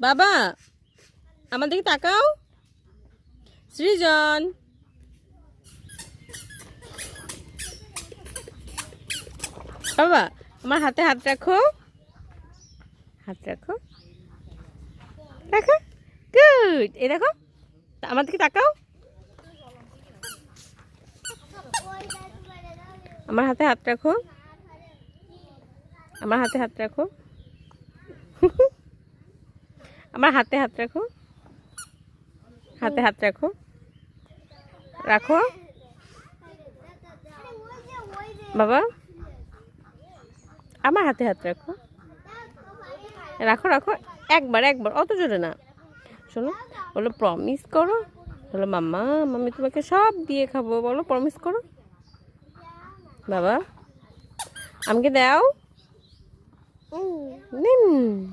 বাবা, আমার দিকে তাকাও। সৃজন। বাবা, আমার হাতে হাত রাখো। হাত রাখো। রাখো। গুড এই দেখো, আমার দিকে তাকাও। আমার হাতে হাত রাখো। আমার হাতে হাত রাখো। আমার হাতে হাত রাখো। হাতে হাত রাখো। রাখো। বাবা। আমার হাতে হাত রাখো। রাখো রাখো। একবার একবার। অত জোরে না। শোনো বলো প্রমিস করো। বলো মাম্মা মাম্মি তোমাকে সব দিয়ে খাব। বলো প্রমিস করো। বাবা। আমাকে দাও। দিন